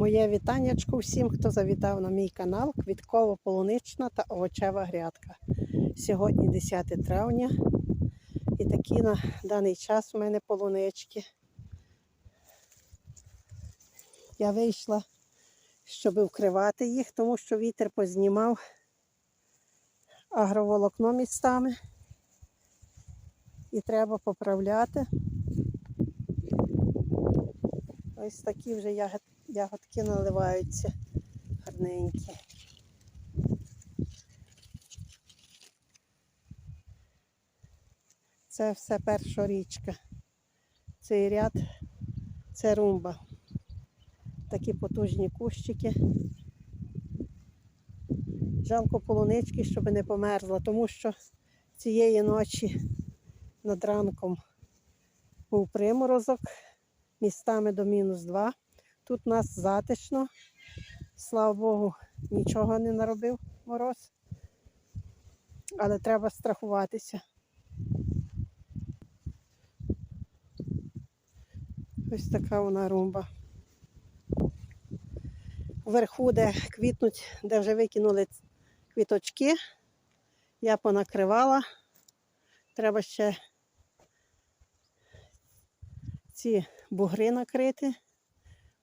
Моє вітаннячко всім, хто завітав на мій канал Квітково-полунична та овочева грядка. Сьогодні 10 травня і такі на даний час у мене полунички. Я вийшла, щоб вкривати їх, тому що вітер познімав агроволокно містами і треба поправляти. Ось такі вже ягод, ягодки наливаються гарненькі. Це все перша річка. Цей ряд це румба. Такі потужні кущики. Жалко полунички, щоб не померзла, тому що цієї ночі над ранком був приморозок містами до мінус 2. Тут у нас затишно. Слава Богу, нічого не наробив мороз. Але треба страхуватися. Ось така вона румба. Вверху, де квітнуть, де вже викинули квіточки, я понакривала. Треба ще ці бугри накрити.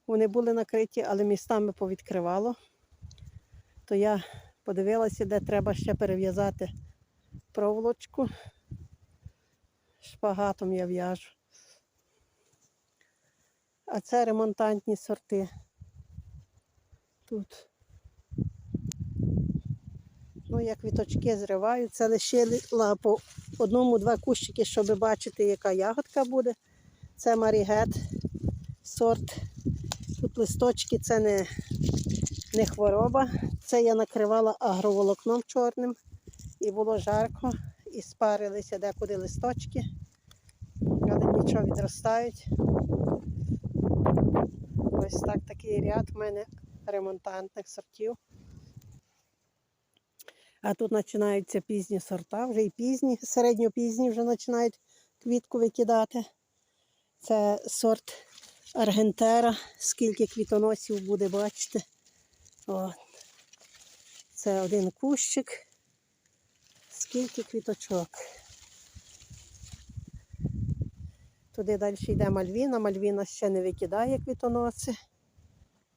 Вони були накриті, але містами повідкривало. То я подивилася, де треба ще перев'язати проволочку. Шпагатом я в'яжу. А це ремонтантні сорти. Тут. Ну, як квіточки зриваю, це лишила по одному-два кущики, щоб бачити, яка ягодка буде. Це марігет сорт. Тут листочки це не, не хвороба. Це я накривала агроволокном чорним. І було жарко, і спарилися декуди листочки, але нічого відростають. Ось так такий ряд в мене ремонтантних сортів. А тут починаються пізні сорта, вже і пізні, середньопізні вже починають квітку викидати. Це сорт Аргентера, скільки квітоносів буде, бачите. От. Це один кущик, скільки квіточок. Туди далі йде Мальвіна. Мальвіна ще не викидає квітоноси.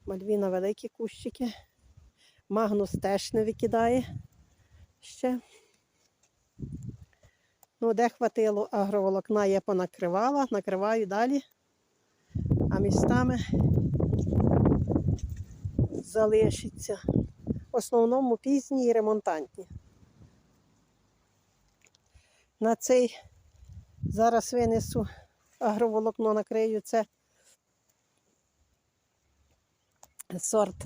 Мальвіна великі кущики. Магнус теж не викидає ще. Ну, де хватило агроволокна, я понакривала, накриваю далі, а містами залишиться. В основному пізні і ремонтантні. На цей зараз винесу агроволокно накрию це сорт.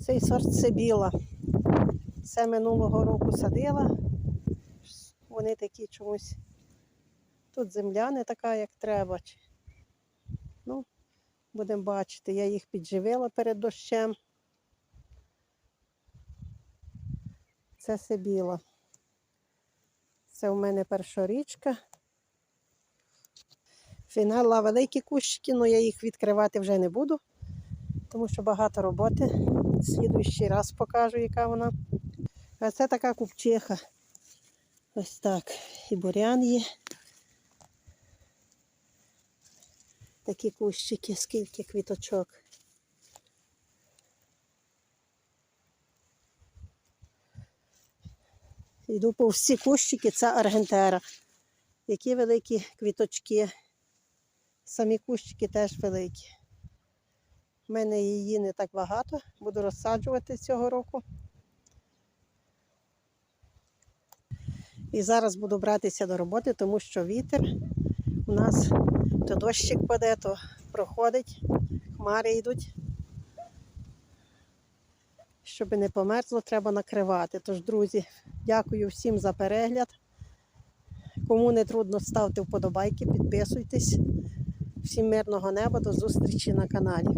Цей сорт Сибіла. Це минулого року садила. Вони такі чомусь. Тут земля не така, як треба. Ну, будемо бачити, я їх підживила перед дощем. Це Сибіла. Це у мене перша річка. Фінала великі кущики, але я їх відкривати вже не буду, тому що багато роботи. Слідуючий раз покажу, яка вона. А це така купчиха. Ось так. І бурян є. Такі кущики, скільки квіточок. Йду по всі кущики, це аргентера. Які великі квіточки. Самі кущики теж великі. У мене її не так багато, буду розсаджувати цього року. І зараз буду братися до роботи, тому що вітер у нас то дощик паде, то проходить, хмари йдуть. Щоб не померзло, треба накривати. Тож, друзі, дякую всім за перегляд. Кому не трудно, ставте вподобайки, підписуйтесь. Всім мирного неба, до зустрічі на каналі.